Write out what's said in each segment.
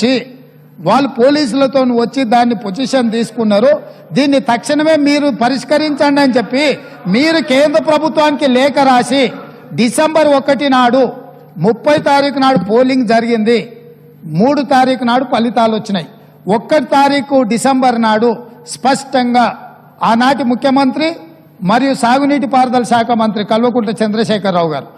వచ్చి వాళ్ళు పోలీసులతో వచ్చి దాన్ని పొజిషన్ తీసుకున్నారు. దీన్ని తక్షణమే మీరు పరిష్కరించండి అని చెప్పి మీరు కేంద్ర ప్రభుత్వానికి లేఖ రాసి డిసెంబర్ ఒకటి నాడు ముప్పై తారీఖు నాడు పోలింగ్ జరిగింది. మూడు తారీఖు నాడు ఫలితాలు వచ్చినాయి. ఒక్కటి తారీఖు డిసెంబర్ నాడు స్పష్టంగా ఆనాటి ముఖ్యమంత్రి మరియు సాగునీటి పారుదల శాఖ మంత్రి కల్వకుంట్ల చంద్రశేఖరరావు గారు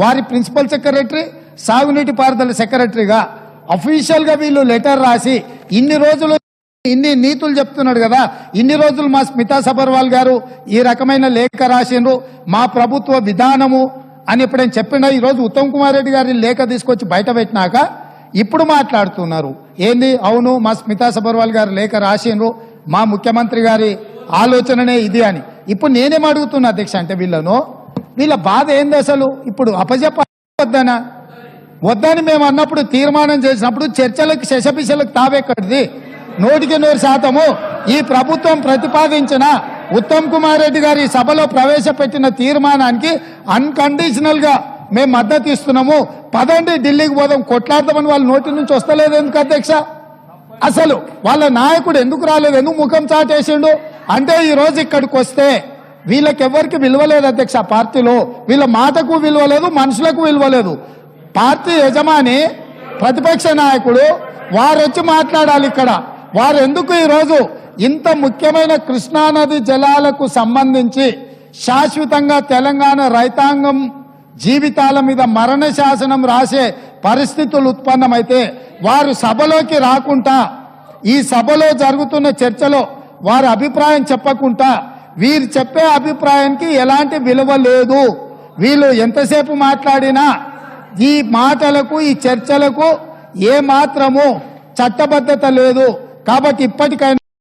వారి ప్రిన్సిపల్ సెక్రటరీ సాగునీటి పారుదల సెక్రటరీగా అఫీషియల్గా వీళ్ళు లెటర్ రాసి ఇన్ని రోజులు ఇన్ని నీతులు చెప్తున్నాడు కదా ఇన్ని రోజులు మా స్మితా సబర్వాల్ గారు ఈ రకమైన లేఖ రాసిండ్రు మా ప్రభుత్వ విధానము అని ఎప్పుడైనా చెప్పిండా ఈరోజు ఉత్తమ్ కుమార్ రెడ్డి గారి లేఖ తీసుకొచ్చి బయట పెట్టినాక ఇప్పుడు మాట్లాడుతున్నారు. ఏంది? అవును మా స్మితా సబర్వాల్ గారు లేఖ రాసిండ్రు మా ముఖ్యమంత్రి గారి ఆలోచననే ఇది అని. ఇప్పుడు నేనేం అడుగుతున్నా అధ్యక్ష అంటే వీళ్ళను వీళ్ళ బాధ ఏంది అసలు? ఇప్పుడు అపజెప్పద్దనా వద్దని మేము అన్నప్పుడు తీర్మానం చేసినప్పుడు చర్చలకు శశపిశలకు తావెక్కడిది? నూటికి నూరు శాతము. ఈ ప్రభుత్వం ప్రతిపాదించిన ఉత్తమ్ కుమార్ రెడ్డి గారి సభలో ప్రవేశపెట్టిన తీర్మానానికి అన్కండిషనల్గా మేము మద్దతు ఇస్తున్నాము. పదండి ఢిల్లీకి పోదాం. కొట్లాడదామని వాళ్ళ నోటి నుంచి వస్తలేదు ఎందుకు అధ్యక్ష? అసలు వాళ్ళ నాయకుడు ఎందుకు రాలేదు? ఎందుకు ముఖం చాటేసిండు? అంటే ఈ రోజు ఇక్కడికి వస్తే వీళ్ళకి ఎవరికి అధ్యక్ష పార్టీలో. వీళ్ళ మాటకు విలువ లేదు మనుషులకు విలువ లేదు. పార్టీ యజమాని ప్రతిపక్ష నాయకుడు వారు వచ్చి మాట్లాడాలి ఇక్కడ. వారు ఎందుకు ఈరోజు ఇంత ముఖ్యమైన కృష్ణానది జలాలకు సంబంధించి శాశ్వతంగా తెలంగాణ రైతాంగం జీవితాల మీద మరణ శాసనం రాసే పరిస్థితులు ఉత్పన్నమైతే వారు సభలోకి రాకుండా ఈ సభలో జరుగుతున్న చర్చలో వారి అభిప్రాయం చెప్పకుండా వీరు చెప్పే అభిప్రాయానికి ఎలాంటి విలువ లేదు. వీళ్ళు ఎంతసేపు మాట్లాడినా ఈ మాటలకు ఈ చర్చలకు ఏ మాత్రము చట్టబద్ధత లేదు. కాబట్టి ఇప్పటికైనా